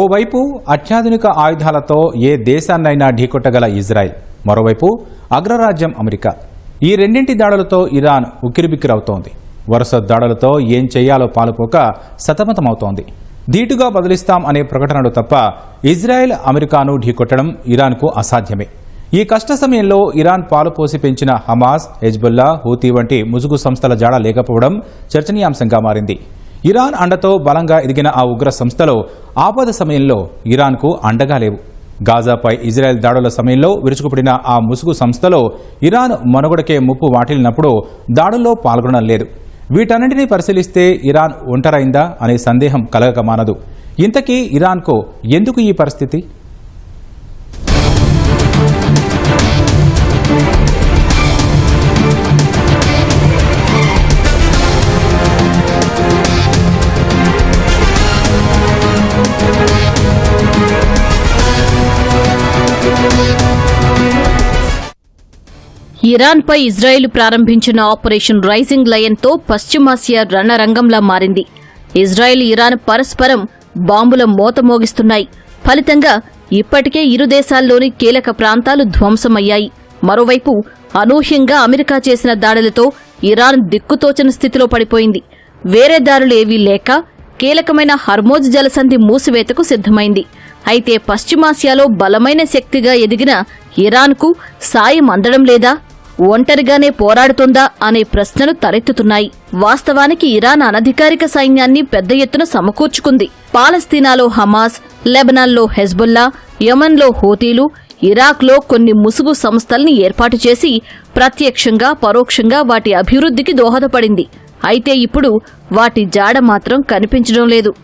ఓవైపు అత్యాధునిక ఆయుధాలతో ఏ దేశాన్నైనా ఢీకొట్టగల ఇజ్రాయెల్ మరోవైపు అగ్రరాజ్యం అమెరికా. ఈ రెండింటి దాడులతో ఇరాన్ ఉక్కిరిబిక్కిరవుతోంది. వరుస దాడులతో ఏం చేయాలో పాలుపోక సతమతమవుతోంది. ధీటుగా బదిలిస్తాం అనే ప్రకటనలు తప్ప ఇజ్రాయెల్ అమెరికాను ఢీకొట్టడం ఇరాన్కు అసాధ్యమే. ఈ కష్ట సమయంలో ఇరాన్ పాలుపోసి పెంచిన హమాస్ హెజ్బుల్లా హూతీ వంటి ముసుగు సంస్థల జాడ లేకపోవడం చర్చనీయాంశంగా మారింది. ఇరాన్ అండతో బలంగా ఎదిగిన ఆ ఉగ్ర సంస్థలో ఆపద సమయంలో ఇరాన్కు అండగా లేవు. గాజాపై ఇజ్రాయెల్ దాడుల సమయంలో విరుచుకుపడిన ఆ ముసుగు సంస్థలో ఇరాన్ మనుగడకే ముప్పు వాటిల్లినప్పుడు దాడుల్లో పాల్గొనడం లేదు. వీటన్నింటినీ పరిశీలిస్తే ఇరాన్ ఒంటరైందా అనే సందేహం కలగక మానదు. ఇంతకీ ఇరాన్కు ఎందుకు ఈ పరిస్థితి? ఇరాన్పై ఇజ్రాయెల్ ప్రారంభించిన ఆపరేషన్ రైజింగ్ లయన్తో పశ్చిమాసియా రణరంగంలా మారింది. ఇజ్రాయెల్ ఇరాన్ పరస్పరం బాంబుల మోత మోగిస్తున్నాయి. ఫలితంగా ఇప్పటికే ఇరు దేశాల్లోని కీలక ప్రాంతాలు ధ్వంసమయ్యాయి. మరోవైపు అనూహ్యంగా అమెరికా చేసిన దాడులతో ఇరాన్ దిక్కుతోచని స్థితిలో పడిపోయింది. వేరే దారులేవీ లేక కీలకమైన హర్మోజ్ జలసంధి మూసివేతకు సిద్ధమైంది. అయితే పశ్చిమాసియాలో బలమైన శక్తిగా ఎదిగిన ఇరాన్కు సాయం అందడం లేదా? ఒంటరిగానే పోరాడుతుందా అనే ప్రశ్నలు తలెత్తుతున్నాయి. వాస్తవానికి ఇరాన్ అనధికారిక సైన్యాన్ని పెద్ద ఎత్తున సమకూర్చుకుంది. పాలస్తీనాలో హమాస్ లెబనాన్లో హెజ్బుల్లా యమన్లో హూతీలు ఇరాక్లో కొన్ని ముసుగు సంస్థల్ని ఏర్పాటు చేసి ప్రత్యక్షంగా పరోక్షంగా వాటి అభివృద్ధికి దోహదపడింది. అయితే ఇప్పుడు వాటి జాడ మాత్రం కనిపించడం లేదు.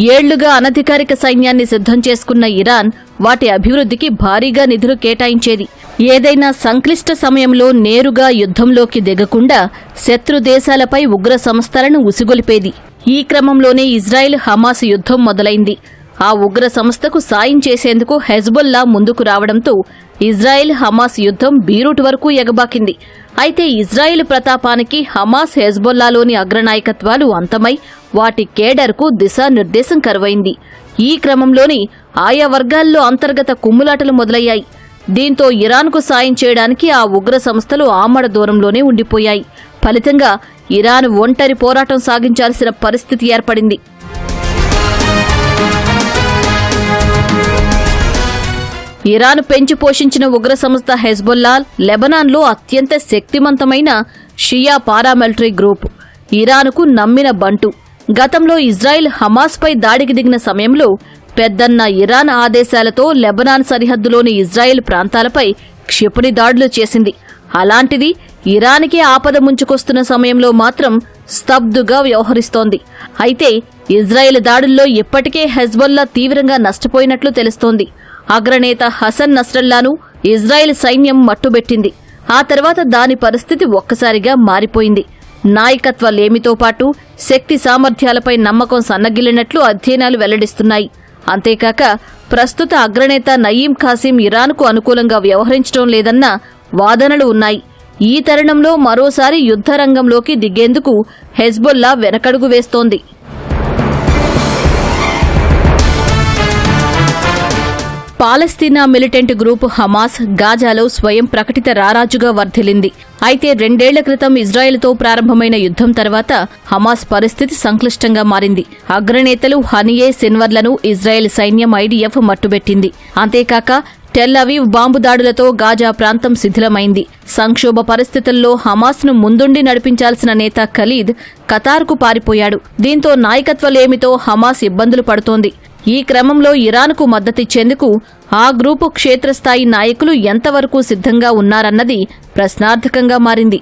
ఏళ్ళుగా అనధికారిక సైన్యాన్ని సిద్ధం చేసుకున్న ఇరాన్ వాటి అభివృద్ధికి భారీగా నిధులు కేటాయించేది. ఏదైనా సంక్లిష్ట సమయంలో నేరుగా యుద్ధంలోకి దిగకుండా శత్రు దేశాలపై ఉగ్ర సంస్థలను ఉసిగొలిపేది. ఈ క్రమంలోనే ఇజ్రాయెల్ హమాస్ యుద్ధం మొదలైంది. ఆ ఉగ్ర సంస్థకు సాయం చేసేందుకు హెజ్బుల్లా ముందుకు రావడంతో ఇజ్రాయెల్ హమాస్ యుద్ధం బీరూట్ వరకు ఎగబాకింది. అయితే ఇజ్రాయెల్ ప్రతాపానికి హమాస్ హెజ్బొల్లాలోని అగ్రనాయకత్వాలు అంతమై వాటి కేడర్కు దిశానిర్దేశం కరువైంది. ఈ క్రమంలోని ఆయా వర్గాల్లో అంతర్గత కుమ్ములాటలు మొదలయ్యాయి. దీంతో ఇరాన్కు సాయం చేయడానికి ఆ ఉగ్ర సంస్థలు ఆమడ దూరంలోనే ఉండిపోయాయి. ఫలితంగా ఇరాన్ ఒంటరి పోరాటం సాగించాల్సిన పరిస్థితి ఏర్పడింది. ఇరాన్ పెంచి పోషించిన ఉగ్ర సంస్థ హెజ్బొల్లా లెబనాన్లో అత్యంత శక్తివంతమైన షియా పారామిలిటరీ గ్రూప్ ఇరాన్కు నమ్మిన బంటు. గతంలో ఇజ్రాయెల్ హమాస్పై దాడికి దిగిన సమయంలో పెద్దన్న ఇరాన్ ఆదేశాలతో లెబనాన్ సరిహద్దులోని ఇజ్రాయెల్ ప్రాంతాలపై క్షిపణి దాడులు చేసింది. అలాంటిది ఇరాన్కే ఆపద ముంచుకొస్తున్న సమయంలో మాత్రం స్తబ్దుగా వ్యవహరిస్తోంది. అయితే ఇజ్రాయెల్ దాడుల్లో ఇప్పటికే హెజ్బొల్లా తీవ్రంగా నష్టపోయినట్లు తెలుస్తోంది. అగ్రనేత హసన్ నస్రల్లాను ఇజ్రాయెల్ సైన్యం మట్టుబెట్టింది. ఆ తర్వాత దాని పరిస్థితి ఒక్కసారిగా మారిపోయింది. నాయకత్వ లేమితో పాటు శక్తి సామర్థ్యాలపై నమ్మకం సన్నగిల్లినట్లు అధ్యయనాలు వెల్లడిస్తున్నాయి. అంతేకాక ప్రస్తుత అగ్రనేత నయీం ఖాసిం ఇరాన్కు అనుకూలంగా వ్యవహరించడం లేదన్న వాదనలు ఉన్నాయి. ఈ తరుణంలో మరోసారి యుద్ధరంగంలోకి దిగేందుకు హెజ్బొల్లా వెనకడుగు వేస్తోంది. పాలస్తీనా మిలిటెంట్ గ్రూప్ హమాస్ గాజాలో స్వయం ప్రకటిత రారాజుగా వర్ధిల్లింది. అయితే రెండేళ్ళ క్రితం ఇజ్రాయెల్తో ప్రారంభమైన యుద్ధం తర్వాత హమాస్ పరిస్థితి సంక్లిష్టంగా మారింది. అగ్రనేతలు హనియే సిన్వర్లను ఇజ్రాయెల్ సైన్యం ఐడిఎఫ్ మట్టుబెట్టింది. అంతేకాక టెల్లవీవ్ బాంబు దాడులతో గాజా ప్రాంతం శిథిలమైంది. సంక్షోభ పరిస్థితుల్లో హమాస్ను ముందుండి నడిపించాల్సిన నేత ఖలీద్ కతార్కు పారిపోయాడు. దీంతో నాయకత్వలేమితో హమాస్ ఇబ్బందులు పడుతోంది. ఈ క్రమంలో ఇరాన్కు మద్దతిచ్చేందుకు ఆ గ్రూపు క్షేత్రస్థాయి నాయకులు ఎంతవరకు సిద్ధంగా ఉన్నారన్నది ప్రశ్నార్థకంగా మారింది.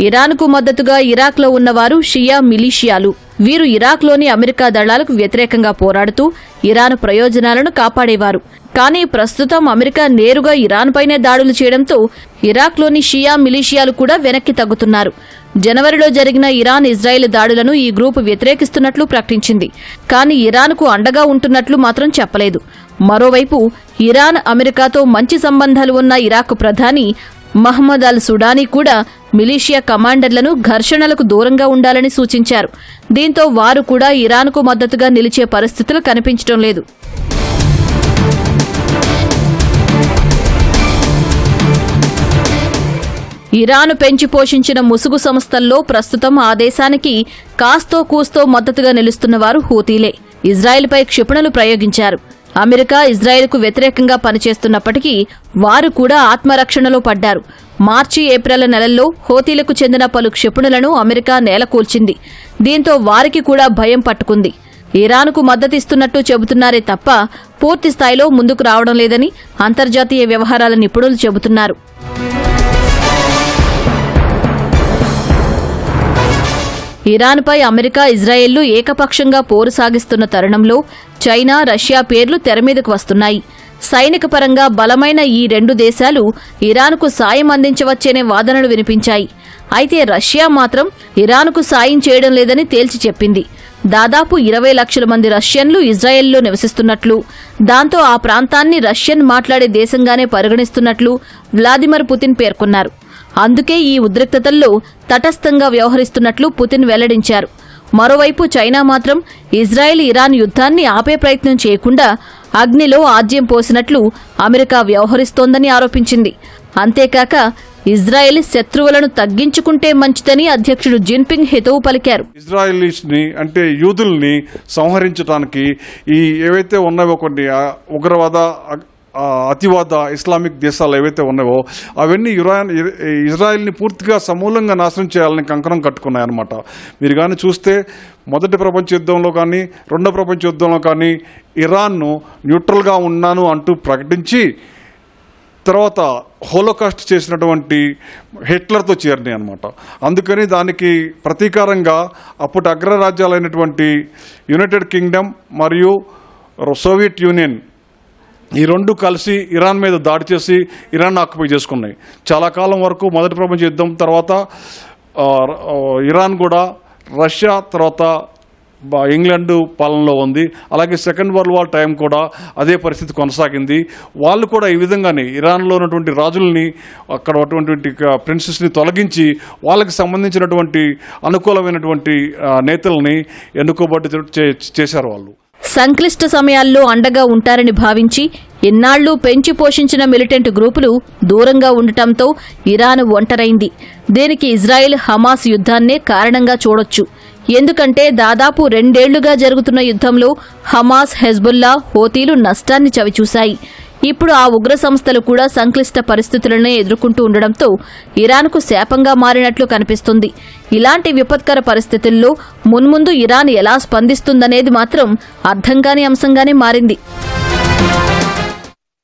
ఇరాన్కు మద్దతుగా ఇరాక్లో ఉన్నవారు షియా మిలీషియాలు. వీరు ఇరాక్లోని అమెరికా దళాలకు వ్యతిరేకంగా పోరాడుతూ ఇరాన్ ప్రయోజనాలను కాపాడేవారు. కానీ ప్రస్తుతం అమెరికా నేరుగా ఇరాన్ పైనే దాడులు చేయడంతో ఇరాక్లోని షియా మిలీషియాలు కూడా వెనక్కి తగ్గుతున్నారు. జనవరిలో జరిగిన ఇరాన్ ఇజ్రాయెల్ దాడులను ఈ గ్రూపు వ్యతిరేకిస్తున్నట్లు ప్రకటించింది. కానీ ఇరాన్కు అండగా ఉంటున్నట్లు మాత్రం చెప్పలేదు. మరోవైపు ఇరాన్ అమెరికాతో మంచి సంబంధాలు ఉన్న ఇరాక్ ప్రధాని మహమ్మద్ అల్ సుడానీ కూడా మిలీషియా కమాండర్లను ఘర్షణలకు దూరంగా ఉండాలని సూచించారు. దీంతో వారు కూడా ఇరాన్కు మద్దతుగా నిలిచే పరిస్థితులు కనిపించడం లేదు. ఇరాను పెంచి పోషించిన ముసుగు సంస్థల్లో ప్రస్తుతం ఆ దేశానికి కాస్తో కూస్తో మద్దతుగా నిలుస్తున్న వారు హూతీలే. ఇజ్రాయెల్పై క్షిపణులు ప్రయోగించారు. అమెరికా ఇజ్రాయెల్కు వ్యతిరేకంగా పనిచేస్తున్నప్పటికీ వారు కూడా ఆత్మరక్షణలో పడ్డారు. మార్చి ఏప్రిల్ నెలల్లో హోతీలకు చెందిన పలు క్షిపణులను అమెరికా నేలకూల్చింది దీంతో వారికి కూడా భయం పట్టుకుంది. ఇరాన్కు మద్దతిస్తున్నట్టు చెబుతున్నారే తప్ప పూర్తి స్థాయిలో ముందుకు రావడం లేదని అంతర్జాతీయ వ్యవహారాల నిపుణులు చెబుతున్నారు. ఇరాన్పై అమెరికా ఇజ్రాయెల్లు ఏకపక్షంగా పోరు సాగిస్తున్న తరుణంలో చైనా రష్యా పేర్లు తెరమీదకు వస్తున్నాయి. సైనిక పరంగా బలమైన ఈ రెండు దేశాలు ఇరాన్కు సాయం అందించవచ్చనే వాదనలు వినిపించాయి. అయితే రష్యా మాత్రం ఇరాన్కు సాయం చేయడం లేదని తేల్చి చెప్పింది. దాదాపు ఇరవై లక్షల మంది రష్యన్లు ఇజ్రాయెల్లో నివసిస్తున్నట్లు దాంతో ఆ ప్రాంతాన్ని రష్యన్ మాట్లాడే దేశంగానే పరిగణిస్తున్నట్లు వ్లాదిమిర్ పుతిన్ పేర్కొన్నారు. అందుకే ఈ ఉద్రిక్తతల్లో తటస్థంగా వ్యవహరిస్తున్నట్లు పుతిన్ వెల్లడించారు. మరోవైపు చైనా మాత్రం ఇజ్రాయెల్ ఇరాన్ యుద్ధాన్ని ఆపే ప్రయత్నం చేయకుండా అగ్నిలో ఆజ్యం పోసినట్లు అమెరికా వ్యవహరిస్తోందని ఆరోపించింది. అంతేకాక ఇజ్రాయెల్ శత్రువులను తగ్గించుకుంటే మంచిదని అధ్యక్షుడు జిన్పింగ్ హితవు పలికారు. ఇజ్రాయలీస్ అంటే యూదుల్ని సంహరించడానికి ఈ ఏవైతే ఉన్నాయో కొన్ని ఆ, ఉగ్రవాద అతివాద ఇస్లామిక్ దేశాలు ఏవైతే ఉన్నాయో అవన్నీ ఇరాన్ ఇజ్రాయెల్ని పూర్తిగా సమూలంగా నాశనం చేయాలని కంకణం కట్టుకున్నాయన్నమాట. మీరు కానీ చూస్తే మొదటి ప్రపంచ యుద్ధంలో కానీ రెండో ప్రపంచ యుద్ధంలో కానీ ఇరాన్ను న్యూట్రల్గా ఉన్నాను అంటూ ప్రకటించి తర్వాత హోలోకాస్ట్ చేసినటువంటి హిట్లర్తో చేరినాయి అనమాట అందుకని దానికి ప్రతీకారంగా అప్పటి అగ్రరాజ్యాలైనటువంటి యునైటెడ్ కింగ్డమ్ మరియు సోవియట్ యూనియన్ ఈ రెండు కలిసి ఇరాన్ మీద దాడి చేసి ఇరాన్ ఆక్యుపై చేసుకున్నాయి. చాలా కాలం వరకు మొదటి ప్రపంచ యుద్ధం తర్వాత ఇరాన్ కూడా రష్యా తర్వాత ఇంగ్లాండు ఇంగ్లాండ్ పాలనలో ఉంది. అలాగే సెకండ్ వరల్డ్ వార్ టైం కూడా అదే పరిస్థితి కొనసాగింది. వాళ్ళు కూడా ఈ విధంగానే ఇరాన్లో ఉన్నటువంటి రాజుల్ని అక్కడ ఉన్నటువంటి ప్రిన్సెస్ని తొలగించి వాళ్ళకి సంబంధించినటువంటి అనుకూలమైనటువంటి నేతల్ని ఎన్నుకోబట్టి చే- చేశారు వాళ్ళు. సంక్లిష్ట సమయాల్లో అండగా ఉంటారని భావించి ఇన్నాళ్ళు పెంచి పోషించిన మిలిటెంట్ గ్రూపులు దూరంగా ఉండటంతో ఇరాన్ ఒంటరైంది. దీనికి ఇజ్రాయెల్ హమాస్ యుద్ధాన్నే కారణంగా చూడొచ్చు. ఎందుకంటే దాదాపు రెండేళ్ళుగా జరుగుతున్న యుద్ధంలో హమాస్ హెజ్బుల్లా హోతీలు నష్టాన్ని చవిచూశాయి. ఇప్పుడు ఆ ఉగ్ర సంస్థలు కూడా సంక్లిష్ట పరిస్థితులనే ఎదుర్కొంటూ ఉండడంతో ఇరాన్కు శాపంగా మారినట్లు కనిపిస్తుంది. ఇలాంటి విపత్కర పరిస్థితుల్లో మున్ముందు ఇరాన్ ఎలా స్పందిస్తుందనేది మాత్రం అర్థం కాని అంశంగానే మారింది.